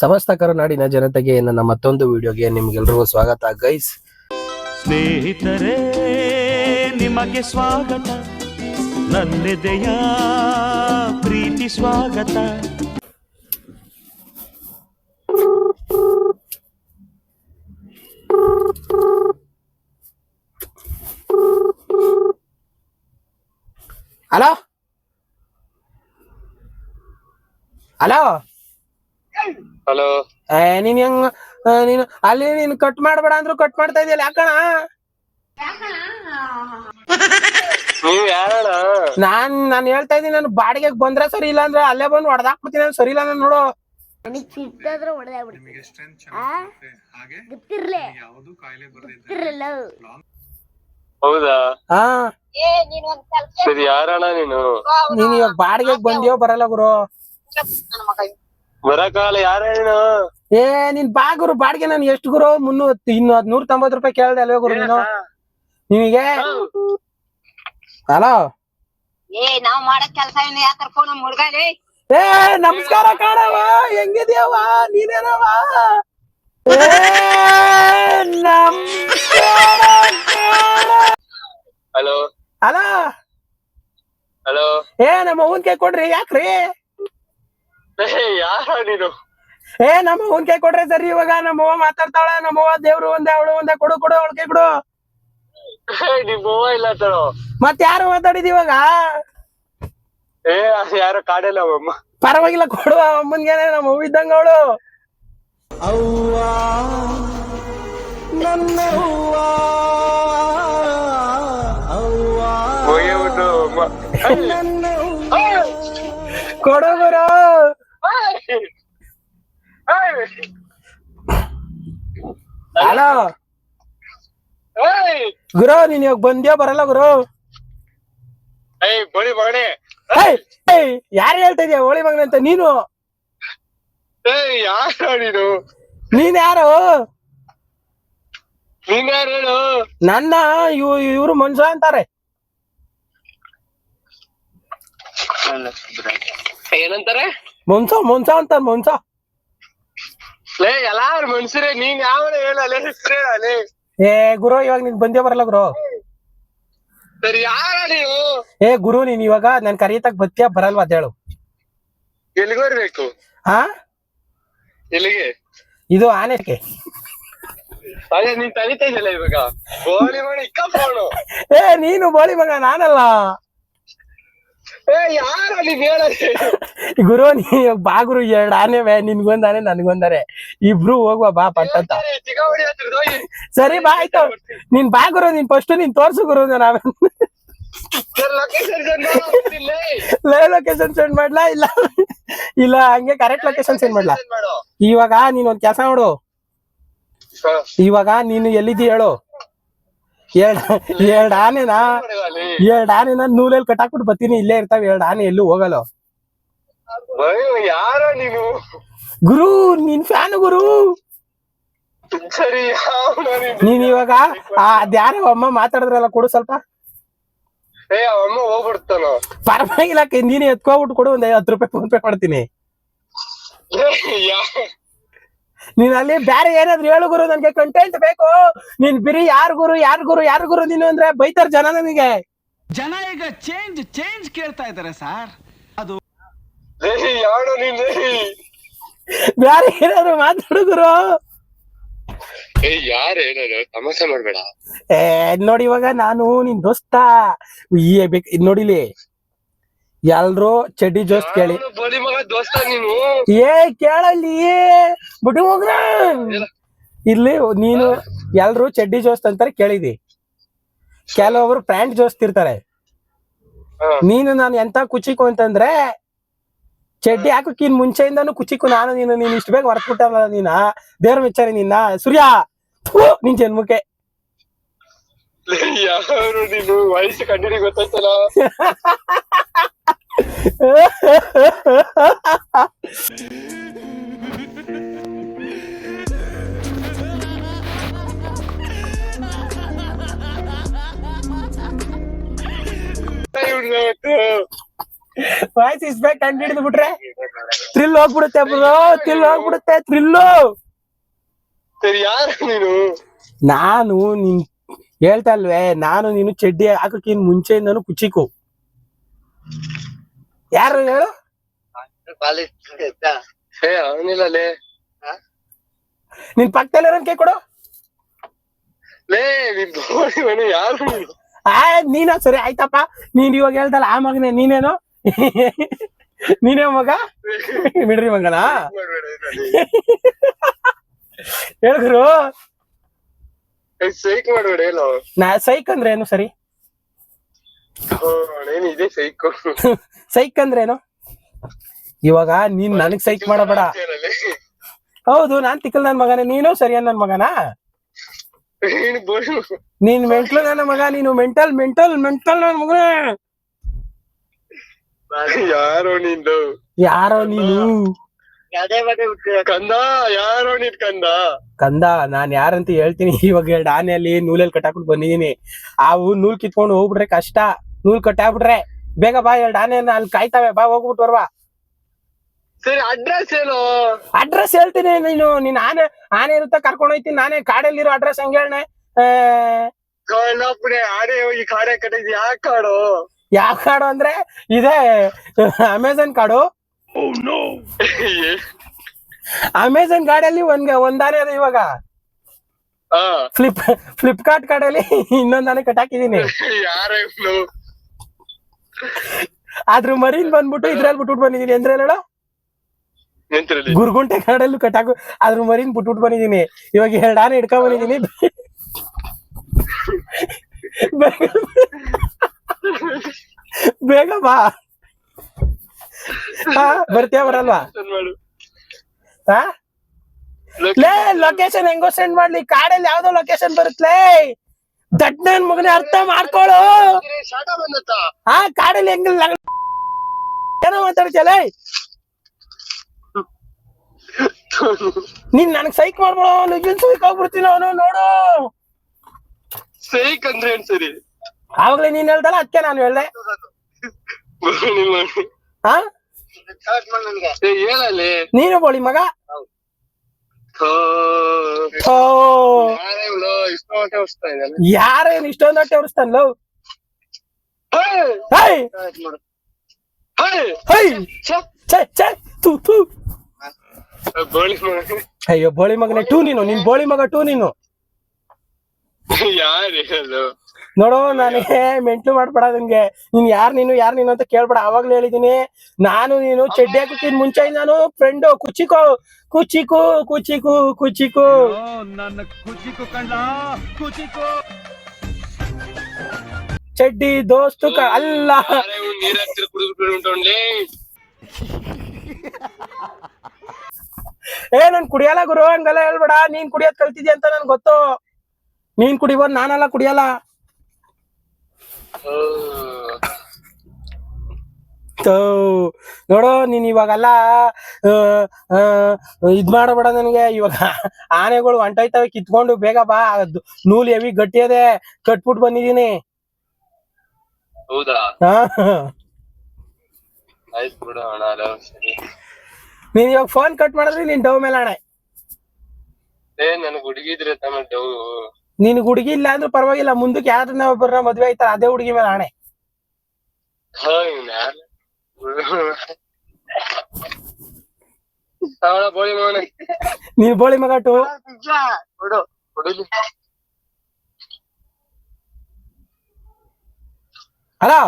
ಸಮಸ್ತ ಕರುನಾಡಿನ ಜನತೆಗೆ ನನ್ನ ಮತ್ತೊಂದು ವಿಡಿಯೋಗೆ ನಿಮ್ಗೆಲ್ರಿಗೂ ಸ್ವಾಗತ ಗೈಸ್ ಸ್ನೇಹಿತರೆ ನಿಮಗೆ ಸ್ವಾಗತ. ನನ್ನೆದೆಯ ಪ್ರೀತಿ ಸ್ವಾಗತ. ಹಲೋ ಹಲೋ ಹಲೋ ಏ ನೀನ್ ಹೆಂಗ್ ಆ, ನೀನು ಅಲ್ಲಿ ನೀನ್ ಕಟ್ ಮಾಡ್ಬೇಡ ಅಂದ್ರು ಕಟ್ ಮಾಡ್ತಾ ಇದೆಯಲ್ಲ ಯಾಕಣ? ನೀವ್ ನಾನ್ ನಾನ್ ಹೇಳ್ತಾ ಇದೀನಿ ನಾನು ಬಾಡಿಗೆಗೆ ಬಂದ್ರೆ ಸರಿ ಇಲ್ಲ ಅಂದ್ರೆ ಅಲ್ಲೇ ಬಂದು ಹೊಡೆದಾಕ್ಬಿಡ್ತೀನಿ ನಾನು ಸರಿ ಇಲ್ಲ ನಾನು ನೋಡು. ನನಗ್ ಸಿಟ್ಟಾದ್ರೆ ಹೊಡೆದ ಗೊತ್ತಿರ್ಲೆ. ಗೊತ್ತಿರಲ್ಲ ಹೌದಾ? ಹಾ. ಸರಿ ಯಾರಣ್ಣ ನೀನು? ನೀನ್ ಇವಾಗ ಬಾಡಿಗೆಗೆ ಬಂದ್ಯೋ ಬರಲ್ಲ ಗುರು. ಬರಕಾಲ ಯಾರೇನು? ಏ ನಿನ್ ಬಾ ಗುರು ಬಾಡಿಗೆ ನಾನು ಎಷ್ಟು ಗುರು? ಮುನ್ನೂತ್ ಇನ್ನು ನೂರ ತೊಂಬತ್ ರೂಪಾಯಿ ಕೇಳ್ದೆ ಅಲ್ವೇ ಗುರು ನೀನು? ನಿಮಗೆ ಹಲೋ ಏ ನಾವ್ ಮಾಡೋ ಕೆಲಸ ಏನು ಯಾತರ ಫೋನ್ ಹುಡ್ಗಾಲಿ ಏ ನಮಸ್ಕಾರ ಕಾಣವ ಹೆಂಗಿದ್ಯವ ನೀನೇನವ ಹಲೋ ಅಲ್ಲ ಹಲೋ ಏ ನಮ್ಮ ಅವನ್ ಕೈ ಕೊಡ್ರಿ ಯಾಕ್ರಿ? ಯಾರ ನೀನು? ಏ ನಮ್ಮ ಅವನ್ ಕೈ ಕೊಡ್ರಿ ಸರಿ ಇವಾಗ ನಮ್ಮವ್ವ ಮಾತಾಡ್ತಾಳ ನಮ್ಮವ್ವ ನಮ್ಮ ಅವ್ವ ದೇವ್ರು ಒಂದೇ ಅವಳು ಒಂದೇ ಕೊಡು ಕೊಡು ಅವಳ ಕೈ ಕೊಡು. ನಿಮ್ಮವ್ವ ಇಲ್ಲ ತಡೋ. ಮತ್ ಯಾರು ಮಾತಾಡಿದ್ ಇವಾಗ? ಏ ಅದು ಯಾರು ಕಾಡಲ್ಲ ಅಮ್ಮ. ಪರವಾಗಿಲ್ಲ ಕೊಡು ಅಮ್ಮನ್ಗೆ ನಮ್ಮ ಅವ್ವ ಇದ್ದಂಗ ಅವಳು. ಹೋಗ್ಬಿಟ್ಟು ಅಮ್ಮ. ಕೊಡು ಗುರು. ಏಯ್! ಗುರು, ನೀನ್ ಇವಾಗ ಬಂದ್ಯೋ, ಬರಲ್ಲ ಗುರು? ಯಾರು ಹೇಳ್ತಾ ಇದೀಯ, ಹೋಳಿ ಮಗನ ಅಂತ, ನೀನು? ನೀನು ನೀನ್ ಯಾರು? ನೀನ್ ಯಾರು ನನ್ನ, ಇವ್, ಇವ್ರು ಮನುಷ್ಯ ಅಂತಾರೆ. ಏನಂತಾರೆ? ಮೊನ್ಸ ಮೊನ್ಸ ಅಂತ ಮೊನ್ಸ. ಲೇ ಎಲ್ಲಾರು ಮನುಷ್ಯರೇ ನೀನ್ ಯಾವ ಹೇಳಲೇ ಹೇಳಲೇ ಏ ಗುರು ಇವಾಗ ನೀನ್ ಬಂದೇ ಬರಲ್ಲ ಗುರು. ಸರಿ ಯಾರ ನೀವು? ಏ ಗುರು ನೀನ್ ಇವಾಗ ನನ್ ಕರೀತಾಗ ಬತ್ತಿಯ ಬರಲ್ವಾ ಅದ್ ಹೇಳು. ಎಲ್ಲಿಗೆ ಬರ್ಬೇಕು? ಹಾ ಎಲ್ಲಿಗೆ? ಇದು ಆನೆಕ್ಕೆ ಅದೇ ನೀನ್ ತನಿತಾ ಇದೆಯಲ್ಲ ಇವಾಗ. ಬೋಳಿ ಮಾಡಿ ಇಕ್ಕ ಫೋನು ಏ ನೀನು ಬೋಳಿ ಮಗ ನಾನಲ್ಲ. ಗುರು ನೀ ಬಾ ಗುರು ಎರಡ್ ಆನೆ ವೇ ನಿನ್ಗೊಂದ್ ಆನೆ ಇಬ್ರು ಹೋಗುವ ಬಾ ಪಟ್ಟಂತ ಸರಿ ಬಾ ಆಯ್ತು. ನೀನ್ ಬಾ ಗುರು ನೀನ್ ಫಸ್ಟ್ ನೀನ್ ತೋರ್ಸು ಗುರು ನಾವೇ ಲೊಕೇಶನ್ ಲೊಕೇಶನ್ ಸೆಂಡ್ ಮಾಡ್ಲಾ? ಇಲ್ಲ. ಇಲ್ಲ ಹಂಗೆ ಕರೆಕ್ಟ್ ಲೊಕೇಶನ್ ಸೆಂಡ್ ಮಾಡ್ಲಾ? ಮಾಡು. ಇವಾಗ ನೀನ್ ಒಂದ್ ಕೆಲಸ ನೋಡು ಇವಾಗ ನೀನು ಎಲ್ಲಿದ್ದಿ ಹೇಳು. ಎರಡ್ ಎರಡ್ ಆನೆನ. ಎರಡ್ ಆನೆನ ನೂಲಲ್ಲಿ ಕಟ್ಟಾಕ್ಬಿಟ್ಟು ಬರ್ತೀನಿ. ಇಲ್ಲೇ ಇರ್ತಾವ ಎರಡ್ ಆನೆ ಎಲ್ಲೂ ಹೋಗಲ್ಲ. ಯಾರ ನೀನು ಗುರು ನೀನ್ ಫ್ಯಾನ್ ಗುರು. ನೀನು ಇವಾಗ ಆ ಅದ್ಯಾರೋ ಅಮ್ಮ ಮಾತಾಡಿದ್ರಲ್ಲ ಕೊಡು ಸ್ವಲ್ಪ. ಪರವಾಗಿಲ್ಲ ನೀನೇ ಎತ್ಕೊಬಿಟ್ಟು ಕೊಡು ಒಂದ್ ಹತ್ತು ರೂಪಾಯಿ ಫೋನ್ ಪೇ ಮಾಡ್ತೀನಿ. ನೀನ್ ಅಲ್ಲಿ ಬೇರೆ ಏನಾದ್ರು ಹೇಳು ಗುರು ನನ್ಗೆ ಕಂಟೆಂಟ್ ಬೇಕು. ನೀನ್ ಬಿರಿ ಯಾರ್ ಗುರು ಯಾರ್ ಗುರು ಯಾರ್ ಗುರು ನೀನು ಅಂದ್ರೆ ಬೈತಾರ ಜನ ನನಗೆ. ಜನ ಈಗ ಚೇಂಜ್ ಚೇಂಜ್ ಕೇಳ್ತಾ ಇದಾರೆ ಸರ್. ಅದು ಬೇರೆ ನೀನ್? ಏನಾದ್ರು ಮಾತಾಡು ಗುರು. ಏ ಯಾರ ಏನಾರು ತಮಾಷೆ ಮಾಡ್ಬೇಡ. ಏ ನೋಡಿ ಇವಾಗ ನಾನು ನಿನ್ ದೋಸ್ತ. ಈ ನೋಡಿಲಿ? ಎಲ್ರು ಚಡ್ಡಿ ಜೋಸ್ಟ್ ಕೇಳಿ. ಬಡಿ ಮಗ ದೋಸ್ತ ನೀನು? ಏ ಕೇಳಲ್ಲಿ. ಬಿಡು ಹೋಗ್ರ ಇಲ್ಲಿ ನೀನು ಎಲ್ರು ಚಡ್ಡಿ ಜೋಸ್ತ್ ಅಂತಾರೆ ಕೇಳಿದಿ. ಕೆಲವೊಬ್ರು ಪ್ಯಾಂಟ್ ಜೋಸ್ತಿರ್ತಾರೆ. ನೀನು ನಾನು ಎಂತ ಕುಚಿಕು ಅಂತಂದ್ರೆ ಚಡ್ಡಿ ಹಾಕೋಕಿನ್ ಮುಂಚೆಯಿಂದಾನು ಕುಚಿಕು ನಾನು ನೀನು ನೀನ್ ಇಷ್ಟು ಬೇಗ ಹೊರಟ್ಬಿಟ್ಟಲ್ಲ ನೀನ? ದೇವ್ರ ಮೆಚ್ಚಾರಿ ನಿನ್ನ. ಸೂರ್ಯ! ನಿನ್ ಜನ್ಮಕ್ಕೆ. ಯಾರು ನೀನು ವಯಸ್ಸು ಕಂಡಿಡಿ ಗೊತ್ತಾಯ್ತಲ್ಲ? ವಾಯ್ಸ್ ಇಸ್ಬೇಕು ಕಂಡು ಹಿಡಿದು ಬಿಟ್ರೆ? ಥ್ರಿಲ್ ಹೋಗ್ಬಿಡುತ್ತೆ ಬ್ರೋ ಥ್ರಿಲ್ ಹೋಗ್ಬಿಡುತ್ತೆ ಥ್ರಿಲ್ಲು ಸರಿ ಯಾರು ನೀನು? ನಾನು ನಿನ್ ಹೇಳ್ತಾ ಇಲ್ವೇ ನಾನು ನೀನು ಚಡ್ಡಿ ಹಾಕಕ್ಕಿನ್ ಮುಂಚೆಯಿಂದನು ಕುಚಿಕು. ಯಾರು ಹೇಳು? ಏ ಅವನಿಲ್ಲ ನಿನ್ ಪಕ್ಕದಲ್ಲಿ ಕೈ ಕೊಡು ಲೇ ನಿನ್ ಯಾರು ನೀನು? ಆ ನೀನ? ಸರಿ ಆಯ್ತಪ್ಪ. ನೀನ್ ಇವಾಗ ಹೇಳ್ದಲ್ಲ ಆ ಮಗನೇ ನೀನೇನು? ನೀನೇ ಮಗ? ಬಿಡ್ರಿ ಮಗನಾ? ಇದ್ರಲ್ಲಿ. ಸೈಕ್ ಮಾಡ್ಬೇಡ ಹೇಳು. ನಾ ಸೈಕ್ ಅಂದ್ರೆ ಏನು ಸರಿ? ಏನು ಇದೆ ಸೈಕ್. ಸೈಕ್ ಅಂದ್ರೆ ಏನು? ಇವಾಗ ನೀನ್ ನನಗ್ ಸೈಕ್ ಮಾಡಬೇಡ. ಹೌದು ನಾನ್ ತಿಕ್ಕಲ್ ನನ್ ಮಗನೇ. ನೀನು ಸರಿಯ ನನ್ ಮಗನಾ? ಏನು ನೀನ್ ಮೆಂಟ್ಲು ನನ್ನ ಮಗ ನೀನು ಮೆಂಟಲ್ ಮೆಂಟಲ್ ಮೆಂಟಲ್ ನನ್ ಮಗ ಯಾರೋ ನೀನು. ಯಾರೋ ನೀನು? ಕಂದ? ಯಾರೋ ನೀನ್ ಕಂದ? ಕಂದ ನಾನ್ ಯಾರಂತ ಹೇಳ್ತೀನಿ. ಇವಾಗ ಎರಡು ಆನೆಯಲ್ಲಿ ನೂಲಲ್ಲಿ ಕಟ್ಟಾಕ್ಬಿಟ್ಟು ಬಂದಿದೀನಿ ಅವು ನೂಲ್ ಕಿತ್ಕೊಂಡು ಹೋಗ್ಬಿಟ್ರೆ ಕಷ್ಟ. ನೂಲ್ ಕಟ್ಟಾಕ್ಬಿಟ್ರೆ ಬೇಗ ಬಾ ಎರಡು ಆನೆಯನ್ನ ಅಲ್ಲಿ ಕಾಯ್ತಾವೆ. ಬಾ ಹೋಗ್ಬಿಟ್ಟು ಬರ್ವಾ. ಸರಿ ಅಡ್ರೆಸ್ ಏನು ಅಡ್ರೆಸ್ ಹೇಳ್ತೀನಿ ನೀನು. ನೀನ್ ಆನೆ ಆನೆ ಇರುತ್ತ ಕರ್ಕೊಂಡು ಹೋಯ್ತೀನಿ. ನಾನೇ ಕಾಡಲ್ಲಿರೋ ಅಡ್ರೆಸ್ ಹಂಗ ಹೇಳನೆ. ಕಳ್ಳಪ್ಪನೆ ಆಡೆ ಹೋಗಿ ಕಾಡೆ ಕಟ್ಟಿದ್ ಯಾಕೆ ಕಾಡು? ಯಾವ ಕಾಡು ಅಂದ್ರೆ ಇದೆ ಅಮೆಝಾನ್ ಕಾಡು. ಅಮೆಝಾನ್ ಗಾಡಿಯಲ್ಲಿ ಒಂದ್ ಒಂದಾನೆ ಅದ ಇವಾಗ. ಫ್ಲಿಪ್ ಫ್ಲಿಪ್ಕಾರ್ಟ್ ಕಾಡಲ್ಲಿ ಇನ್ನೊಂದಾನೆ ಕಟ್ ಕಟ್ಟಾಕಿದೀನಿ ಆದ್ರ ಮರಿನ್ ಬಂದ್ಬಿಟ್ಟು ಇದ್ರಲ್ಲಿ ಬಿಟ್ಬಿಟ್ಟು ಬಂದಿದೀನಿ. ಅಂದ್ರೆ ಹೇಳ? ಗುರುಗುಂಟೆ ಕಟ್ ಕಟ್ಟಾಕು ಅದ್ರ ಮರಿನ್ ಬಿಟ್ಬಿಟ್ಟು ಬಂದಿದೀನಿ. ಇವಾಗ ಎರಡಾನೆ ಹಿಡ್ಕೊಂಡ್ ಬಂದಿದೀನಿ. ಬೇಗ ಬಾ. ಬರ್ತೀಯ ಬರಲ್ವಾ? ಲೇ ಲೊಕೇಶನ್ ಹೆಂಗೋ ಸೆಂಡ್ ಮಾಡ್ಲಿ. ಕಾಡಲ್ಲಿ ಯಾವ್ದೋ ಲೊಕೇಶನ್ ಬರುತ್ತಲೇ ದಟ್ ನನ್ ಮಗನೇ ಅರ್ಥ ಮಾಡ್ಕೊಳು. ಹಾ ಕಾಡಲ್ಲಿ ಹೆಂಗ ಏನೋ ಮಾತಾಡ್ತಿಯಲ್ಲ ನೀನ್ ನನಗ್ ಸೈಕ್ ಮಾಡ್ಬೇಡ ನಿಜನ್ ಸೈಕ್ ಆಗ್ಬಿಡ್ತೀನಿ ಅವನು ನೋಡು. ಸೈಕ್ ಅಂದ್ರೆ ಏನ್ ಸರಿ? ಆವಾಗ್ಲೇ ನೀನ್ ಹೇಳ್ದಲ್ಲ ಅದಕ್ಕೆ ನಾನು ಹೇಳ್ದೆ. ಹಾ ನೀನು ಬೋಳಿ ಮಗ? ಯಾರೇನ್ ಇಷ್ಟೊಂದು ಹೊಟ್ಟೆ ಮಗ. ಅಯ್ಯೋ ಬೋಳಿ ಮಗನೇ ಟೂ ನೀನು ನಿನ್ ಬೋಳಿ ಮಗ ಟೂ ನೀನು. ಯಾರು ನೋಡು ನನಗೆ ಮೆಂಟ್ಲು ಮಾಡ್ಬೇಡ ನಂಗೆ ನೀನ್ ಯಾರ್ ನೀನು ಯಾರ್ ನೀನು ಅಂತ ಕೇಳ್ಬೇಡ. ಅವಾಗ್ಲೂ ಹೇಳಿದೀನಿ. ನಾನು ನೀನು ಚಡ್ಡಿ ಹಾಕಿ ಮುಂಚೆ ನಾನು ಫ್ರೆಂಡು ಕುಚಿಕೋ ಕುಚಿಕು ಕುಚಿಕು ಕುಚಿಕು. ನನ್ನ ಕುಚಿಕು ಕಂಡ ಕುಚಿಕು. ಚಡ್ಡಿ ದೋಸ್ತು ಕ- ಅಲ್ಲ. ಏ ನನ್ ಕುಡಿಯಲ್ಲ ಗುರು ಹಂಗೆಲ್ಲ ಹೇಳ್ಬೇಡ. ನೀನ್ ಕುಡಿಯೋದ್ ಕಲ್ತಿದ್ಯ ಅಂತ ನನ್ ಗೊತ್ತು. ನೀನ್ ಕುಡಿಬೋದು ನಾನೆಲ್ಲ ಕುಡಿಯಲ್ಲ. ನೋಡು ನೀನ್ ಇವಾಗೆಲ್ಲ ಇದ್ ಮಾಡಬೇಡ ನನಗೆ. ಇವಾಗ ಆನೆಗಳು ಹೊಂಟೋಯ್ತವೆ ಕಿತ್ಕೊಂಡು ಬೇಗ ಬಾ. ನೂಲ್ ಎವಿ ಗಟ್ಟಿ ಅದೆ. ಕಟ್ಬಿಟ್ಟು ಬಂದಿದೀನಿ ನೀನ್ ಇವಾಗ ಫೋನ್ ಕಟ್ ಮಾಡಿದ್ರೆ ನೀನ್ ಡೌ ಮೇಲೆ ಅಣ್ಣ ಏ ನನಗ್ ಹುಡುಗಿದ್ರೆ ತಮ್ಮ ಡವ್ ನಿನ್ ಹುಡುಗಿ ಇಲ್ಲ ಅಂದ್ರೂ ಪರವಾಗಿಲ್ಲ ಮುಂದಕ್ಕೆ ಯಾರನ್ನ ಒಬ್ಬರನ್ನ ಮದ್ವೆ ಆಯ್ತಾರ ಅದೇ ಹುಡುಗಿ ಮೇಲೆ ಆಣೆ. ನೀನ್ ಬೋಳಿ ಮಗಟು ಹಲೋ?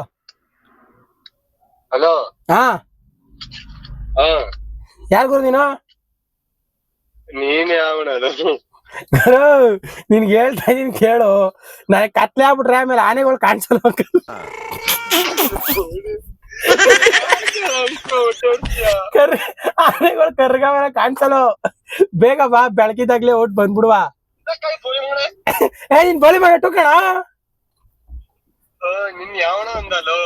ಹಲೋ? ಹಾ. ಹಾ. ಯಾರ್ ಗುರು ನೀನು? ನೀನ್ ಯಾವ ನಿನ್ಗೆ ಹೇಳ್ತಾ ಇದೀನಿ ಕೇಳು. ನನಗೆ ಕತ್ಲೆ ಆಗ್ಬಿಟ್ರೆ ಆಮೇಲೆ ಆನೆಗಳು ಕಾಣಿಸಲ್ಲ ಕರ್ ಆನೆಗಳು ಕರ್ಗವರ ಕಾಣಿಸಲ್ಲ. ಬೇಗ ಬಾ ಬೆಳಕಿದಾಗ್ಲೇ ಓಟ್ ಬಂದ್ಬಿಡುವ. ಏ ನೀನ್ ಬಳಿ ಮಾಡ ಟುಕಣ ನಿನ್ ಯಾವಣ ಅಂದಲು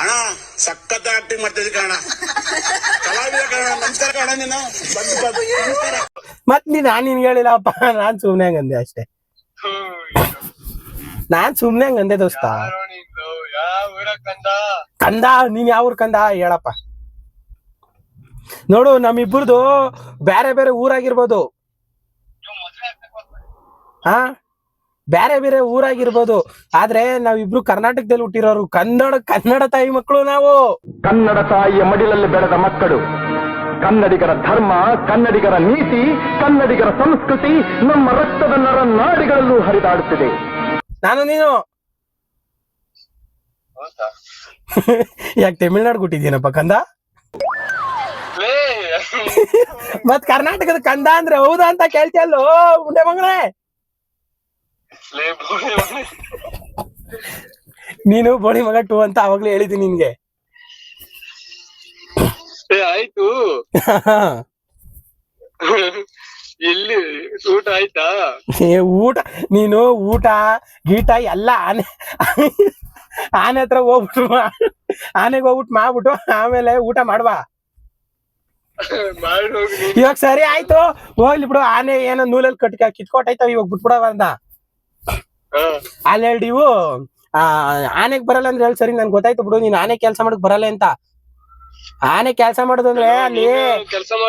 ಅಣ್ಣ ಸಖತ್ ಆಕ್ಟಿಂಗ್ ಮಾಡ್ತಿದ್ವಿ ಕಣ ಕಲಾವಿದ ಕಣ ನಮಸ್ಕಾರ ಕಣ ನೀನು. ಬಂದು ಬಂದು. ನಮಸ್ಕಾರ. ಮತ್ ನೀನ್ ನಾನ್ ನಿನ್ ಹೇಳಿಲ್ಲಪ್ಪ ನಾನ್ ಸುಮ್ನೆ ಹಂಗಂದೆ ಅಷ್ಟೇ. ನಾನ್ ಸುಮ್ನೆ ಹಂಗಂದೆ ದೋಸ್ತ. ಕಂದ? ಕಂದ? ನೀನ್ ಯಾವ ಊರ್ ಕಂದ? ಹೇಳಪ್ಪ. ನೋಡು ನಮ್ಮಿಬ್ಬರದು ಬೇರೆ ಬೇರೆ ಊರಾಗಿರ್ಬೋದು. ಹಾ? ಬೇರೆ ಬೇರೆ ಊರಾಗಿರ್ಬೋದು. ಆದ್ರೆ ನಾವಿಬ್ರು ಕರ್ನಾಟಕದಲ್ಲಿ ಹುಟ್ಟಿರೋರು ಕನ್ನಡ ಕನ್ನಡ ತಾಯಿ ಮಕ್ಕಳು ನಾವು. ಕನ್ನಡ ತಾಯಿಯ ಮಡಿಲಲ್ಲಿ ಬೆಳೆದ ಮಕ್ಕಳು. ಕನ್ನಡಿಗರ ಧರ್ಮ ಕನ್ನಡಿಗರ ನೀತಿ ಕನ್ನಡಿಗರ ಸಂಸ್ಕೃತಿ ನಮ್ಮ ರಕ್ತದ ನರ ನಾಡಿಗಳಲ್ಲೂ ಹರಿದಾಡುತ್ತಿದೆ. ನಾನು ನೀನು? ಯಾಕೆ ತಮಿಳ್ನಾಡು ಕೊಟ್ಟಿದ್ದೀನಪ್ಪ ಕಂದ? ಮತ್ ಕರ್ನಾಟಕದ ಕಂದ ಅಂದ್ರೆ ಹೌದಾ ಅಂತ ಕೇಳ್ತಿಯಲ್ಲೋ ಮುಂಡೆ ಮಗಳೇ. ನೀನು ಬೋಳಿ ಮಗ ಟು ಅಂತ ಅವಾಗ್ಲೇ ಹೇಳಿದ್ದೀನಿ ನಿನ್ಗೆ. ಆಯ್ತು. ಎಲ್ಲಿ ಊಟ ಆಯ್ತಾ? ಊಟ ನೀನು ಊಟ ಗೀಟ ಎಲ್ಲ ಆನೆ ಆನೆ ಹತ್ರ ಹೋಗ್ಬಿಟ್ಟು ಆನೆಗೆ ಹೋಗ್ಬಿಟ್ಟು ಮಾಡ್ಬಿಟ್ಟು ಆಮೇಲೆ ಊಟ ಮಾಡುವ. ಇವಾಗ ಸರಿ ಆಯ್ತು. ಹೋಗ್ಲಿ ಬಿಡು ಆನೆ ಏನೋ ನೂಲಲ್ಲಿ ಕಟ್ಕ ಕಿತ್ಕೊಟ್ಟಾಯ್ತಾವ ಇವಾಗ ಬಿಟ್ಬಿಡವ ಅಂದ ಹಾ. ಅಲ್ಲಿ ಹೇಳಿ ನೀವು ಆ ಆನೆಗ್ ಬರಲ್ಲ ಅಂದ್ರೆ ಹೇಳಿ ಸರಿ ನನ್ಗೆ ಗೊತ್ತಾಯ್ತು ಬಿಡು ನೀನ್ ಆನೆ ಕೆಲಸ ಮಾಡಕ್ ಬರಲ್ಲ ಅಂತ. ಆನೆ ಕೆಲಸ ಮಾಡುದಂದ್ರೆ ಅಲ್ಲಿ.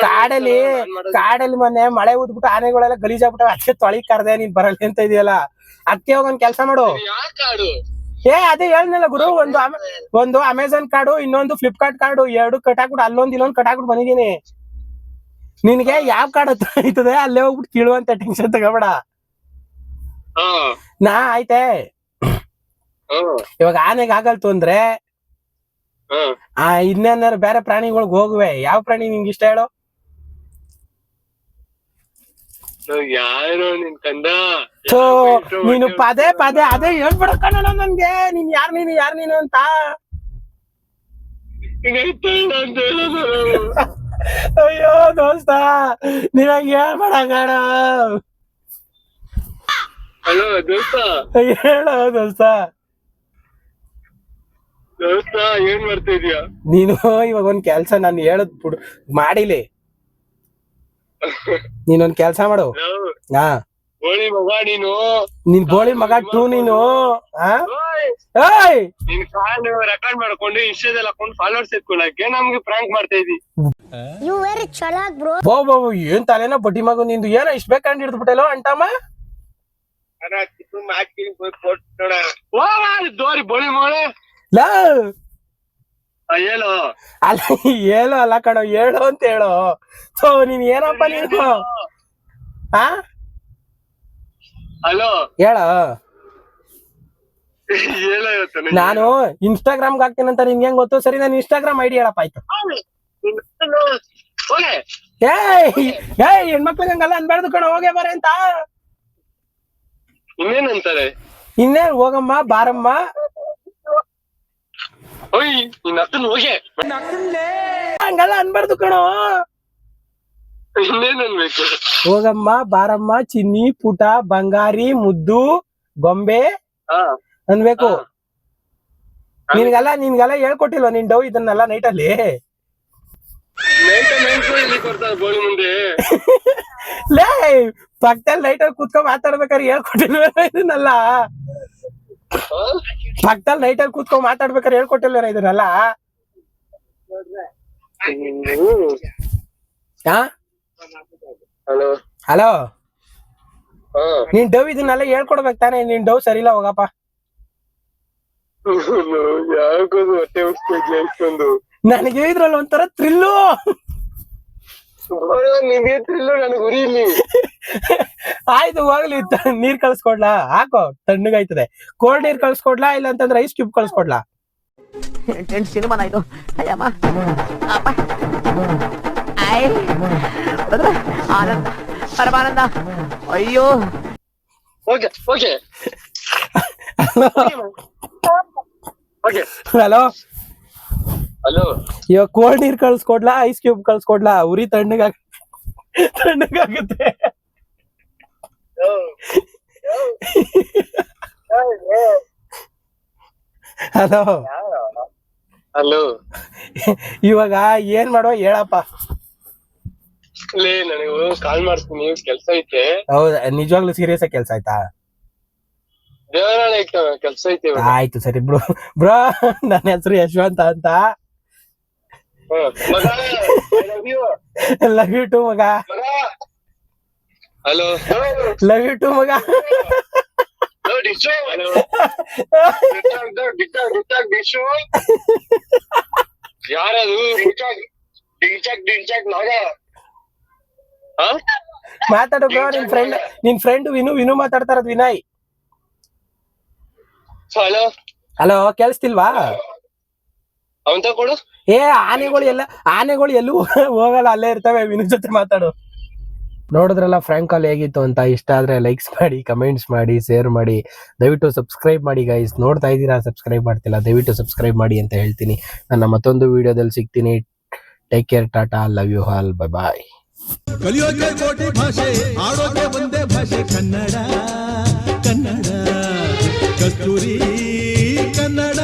ಕಾಡಲ್ಲಿ ಕಾಡಲ್ಲಿ ಮೊನ್ನೆ ಮಳೆ ಊದ್ಬಿಟ್ಟು ಆನೆಗಳೆಲ್ಲ ಗಲೀಜಾಗ್ಬಿಟ್ಟು ಅದಕ್ಕೆ ತೊಳಿ ಕರ್ದೆ ನೀನ್ ಬರಲ್ಲ ಅಂತ ಇದೆಯಲ್ಲ. ಅದಕ್ಕೆ ಹೋಗ್ ಒಂದ್ ಕೆಲಸ ಮಾಡು. ಏ ಅದೇ ಹೇಳ್ನಲ್ಲ ಗುರು ಒಂದು ಒಂದು ಅಮೆಝಾನ್ ಕಾರ್ಡು ಇನ್ನೊಂದು ಫ್ಲಿಪ್ಕಾರ್ಟ್ ಕಾರ್ಡು ಎರಡು ಕಟ್ಟಾಕ್ಬಿಟ್ಟು ಅಲ್ಲೊಂದ್ ಇನ್ನೊಂದ್ ಕಟ್ಟಾಕ್ಬಿಟ್ಟು ಬಂದಿದ್ದೀನಿ. ನಿನ್ಗೆ ಯಾವ ಕಾರ್ಡ್ ಹತ್ರ ಆಯ್ತದೆ ಅಲ್ಲೇ ಹೋಗ್ಬಿಟ್ಟು ಕೇಳುವಂತ ಟೆನ್ಷನ್ ತಗೋಬೇಡ. ನಾ ಆಯ್ತೆ. ಇವಾಗ ಆನೆಗ್ ಆಗಲ್ತು ಅಂದ್ರೆ ಆ ಇನ್ನೇನಾರು ಬೇರೆ ಪ್ರಾಣಿಗಳಿಗೆ ಹೋಗುವೆ. ಯಾವ ಪ್ರಾಣಿ ನಿಂಗೆ ಇಷ್ಟ ಹೇಳು? ಯಾರು ನಿನ್ ಕಂದ? ನೀನು ಪದೇ ಪದೇ ಅದೇ ಹೇಳ್ಬಿಡ ಕಣ ನನ್ಗೆ. ನೀನ್ ಯಾರ್ ನೀನು ಯಾರ್ ನೀನು ಅಂತ. ಅಯ್ಯೋ ದೋಸ್ತ ನೀನಾಗ ಹೇಳ್ಬೇಡ ಕಣ. ಹಲೋ ದೋಸ್ತ. ಹೇಳ ದೋಸ್ತ. ದೋಸ್ತ ಏನ್ ಮಾಡ್ತಾ ಇದೀಯ? ನೀನು ಇವಾಗ ಒಂದ್ ಕೆಲ್ಸ ನಾನು ಹೇಳದ್ ಬಿಡು. ಮಾಡಿಲಿ. ನೀನೊಂದ್ ಕೆಲ್ಸ ಮಾಡು. ಹಾ. ಗೋಳಿ ಮಗ ನೀನು. ನಿನ್ ಬೋಳಿ ಮಗ ಟೂ ನೀನು. ಹಾ? ಓಯ್! ಏಯ್! ನಿನ್ ಕಾಲ್ ರೆಕಾರ್ಡ್ ಮಾಡ್ಕೊಂಡು ಇನ್ಸ್ಟಾದಲ್ಲಿ ಹಾಕೊಂಡು ಫಾಲೋವರ್ಸ್ ಎತ್ಕೊಳಕ್ಕೆ ನಮ್ಗೆ ಪ್ರ್ಯಾಂಕ್ ಮಾಡ್ತಾ ಇದೀವಿ ಯು ವೆರಿ ಚಲಾಕ್ ಬ್ರೋ ಬೋ ಬೋ ಏನ್ ತಲೆನ ಬಡ್ಡಿ ಮಗು ನಿಂದು ಏನೋ ಇಷ್ಟ ಬೇಕಂಡ್ ಹಿಡಿದ್ಬಿಟ್ಟೆಲ್ಲ ಅಂಟಮ್ಮ? ದೋರಿ ಬೋಳಿ ಮೋಳೆ ಲಾ. ಹೇಳು. ಅಲ್ಲ ಹೇಳು ಅಲ್ಲ ಕಣೋ ಹೇಳು ಅಂತ ಹೇಳು. ಸೊ ನೀನ್ ಏನಪ್ಪ ನೀನು? ಹಾ ಹಲೋ. ಹೇಳ. ನಾನು. ಇನ್ಸ್ಟಾಗ್ರಾಮ್ ಇನ್ಸ್ಟಾಗ್ರಾಮ್ಗೆ ಹಾಕ್ತೀನಂತ ನಿನ್ಗೆ ಹೆಂಗ್ ಗೊತ್ತು? ಸರಿ ನಾನು ಇನ್ಸ್ಟಾಗ್ರಾಮ್ ಐಡಿ ಹೇಳಪ್ಪ ಆಯ್ತು. ಹೋಗೆ. ಏಯ್ ಏಯ್ ಹೆಣ್ಮಕ್ಳಿಗೆ ಹಂಗಲ್ಲ ಅನ್ಬಾರ್ದು ಕಣ ಹೋಗೇ ಬರ ಅಂತ. ಇನ್ನೇನಂತಾರೆ? ಇನ್ನೇನ್ ಹೋಗಮ್ಮ ಬಾರಮ್ಮ? ಓಯ್ ನಿನ್ ಅಕ್ಕನ್ ಹೋಗೆ. ಹಂಗಲ್ಲ ಅನ್ಬಾರ್ದು ಕಣೋ. ಇನ್ನೇನ್ ಅನ್ಬೇಕು ಹೋಗಮ್ಮ ಬಾರಮ್ಮ ಚಿನ್ನಿ ಪುಟ ಬಂಗಾರಿ ಮುದ್ದು ಗೊಂಬೆ ಹಾ. ಅನ್ಬೇಕು. ನಿನ್ಗೆಲ್ಲ ನಿನ್ಗೆಲ್ಲ ಹೇಳ್ಕೊಟ್ಟಿಲ್ವ ನಿನ್ ಡೌ ಇದನ್ನೆಲ್ಲ ನೈಟಲ್ಲಿ? ನೈಟ್ ನೈಟ್ ಇಲ್ಲಿ ಕೊಡ್ತಾರೆ ಬೋಳಿ ಮುಂದೆ ಲೇ ಪಕ್ಕದಲ್ಲಿ ನೈಟಲ್ಲಿ ಕೂತ್ಕೊಂಡ್ ಮಾತಾಡ್ಬೇಕಾದ್ರೆ ಹೇಳ್ಕೊಟ್ಟಿಲ್ವ ಇದನ್ನಲ್ಲ? ಪಕ್ಕದಲ್ಲಿ ನೈಟಲ್ಲಿ ಕೂತ್ಕೊಂಡ್ ಮಾತಾಡ್ಬೇಕಾದ್ರೆ ಹೇಳ್ಕೊಟ್ಟಿಲ್ವೇನ ಇದನ್ನೆಲ್ಲ? ಹಲೋ? ನೀನ್ ಡವ್ ಇದನ್ನೆಲ್ಲ ಹೇಳ್ಕೊಡ್ಬೇಕು ತಾನೇ ನಿನ್ ಡವ್ ಸರಿಲ್ಲ ಹೋಗಪ್ಪ. ಹೊಟ್ಟೆ ನನಗೆ ಇದ್ರಲ್ಲಿ ಒಂಥರ ಥ್ರಿಲ್ಲು ನಿಮ್ಗೆ ಥ್ರಿಲ್ಲು ನನಗೆ ಉರಿಲಿ ಆಯ್ತು ಹೋಗ್ಲಿ ತ- ನೀರ್ ಕಳ್ಸ್ಕೊಡ್ಲಾ? ಹಾಕೋ ತಣ್ಣಗಾಯ್ತದೆ. ಕೋಲ್ಡ್ ನೀರ್ ಕಳ್ಸ್ಕೊಡ್ಲಾ ಇಲ್ಲ ಅಂತಂದ್ರೆ ಐಸ್ ಕ್ಯೂಬ್ ಕಳ್ಸ್ಕೊಡ್ಲಾ? ಎಂಟೆಂಟು ಸಿನಿಮಾನ ಇದು. ಅಯ್ಯಮ್ಮ. ಅಪ್ಪ. ಆಯ್. ಬದ್ರ ಆನಂದ ಪರಮಾನಂದ. ಅಯ್ಯೋ. Okay okay. ಹಲೋ ಇವಾಗ ಕೋಲ್ಡ್ ನೀರ್ ಕಳ್ಸ್ಕೊಡ್ಲಾ ಐಸ್ ಕ್ಯೂಬ್ ಕಳ್ಸ್ಕೊಡ್ಲಾ? ಉರಿ ತಣ್ಣಗಾಗ ತಣ್ಣಗಾಗುತ್ತೆ ಹಲೋ ಹಲೋ ಇವಾಗ ಏನ್ ಮಾಡುವ ಹೇಳಪ್ಪ. ನನಗೆ ಕಾಲ್ ಮಾಡ್ತೀನಿ ಕೆಲ್ಸ ಐತೆ? ಹೌದಾ ನಿಜವಾಗ್ಲೂ ಸೀರಿಯಸ್ ಆಗಿ ಕೆಲ್ಸ ಆಯ್ತಾ? ಕೆಲ್ಸ ಐತೆ ಆಯ್ತು ಸರಿ ಬ್ರೋ ಬ್ರೋ ನನ್ನ ಹೆಸರು ಯಶವಂತ ಅಂತ. Love you love you too ಮಗ ಹಲೋ ಲವ್ ಯು ಟು ಮಗ ಯಾರದು? ಮಾತಾಡು ಬ್ರೋ ನಿನ್ ಫ್ರೆಂಡ್ ನಿನ್ ಫ್ರೆಂಡ್ ವಿನು ವಿನು ಮಾತಾಡ್ತಾರದ್ ವಿನಯ್. ಹಲೋ ಹಲೋ ಕೇಳಿಸ್ತಿಲ್ವಾ? ಅವಂತ ಕೊಡು ಏ ಆನೆಗಳು ಎಲ್ಲ ಆನೆಗಳು ಎಲ್ಲೂ ಹೋಗಲ್ಲ ಅಲ್ಲೇ ಇರ್ತವೆ. ವಿನು ಜೊತೆ ಮಾತಾಡು. ನೋಡಿದ್ರಲ್ಲ ಫ್ರ್ಯಾಂಕ್ ಕಾಲ್ ಹೇಗಿತ್ತು ಅಂತ ಇಷ್ಟ ಆದ್ರೆ ಲೈಕ್ಸ್ ಮಾಡಿ ಕಮೆಂಟ್ಸ್ ಮಾಡಿ ಶೇರ್ ಮಾಡಿ. ದಯವಿಟ್ಟು ಸಬ್ಸ್ಕ್ರೈಬ್ ಮಾಡಿ ಗೈಸ್ ನೋಡ್ತಾ ಇದ್ದೀರಾ? ಸಬ್ಸ್ಕ್ರೈಬ್ ಮಾಡ್ತಿಲ್ಲ. ದಯವಿಟ್ಟು ಸಬ್ಸ್ಕ್ರೈಬ್ ಮಾಡಿ ಅಂತ ಹೇಳ್ತೀನಿ. ನನ್ನ ಮತ್ತೊಂದು ವಿಡಿಯೋದಲ್ಲಿ ಸಿಗ್ತೀನಿ. Take care tata love you all bye bye ಕಲಿಯೋಕೆ ಕೋಟಿ ಭಾಷೆ ಆಡೋಕೆ ಒಂದೇ ಭಾಷೆ ಕನ್ನಡ ಕನ್ನಡ. ಕಸ್ತೂರಿ ಕನ್ನಡ.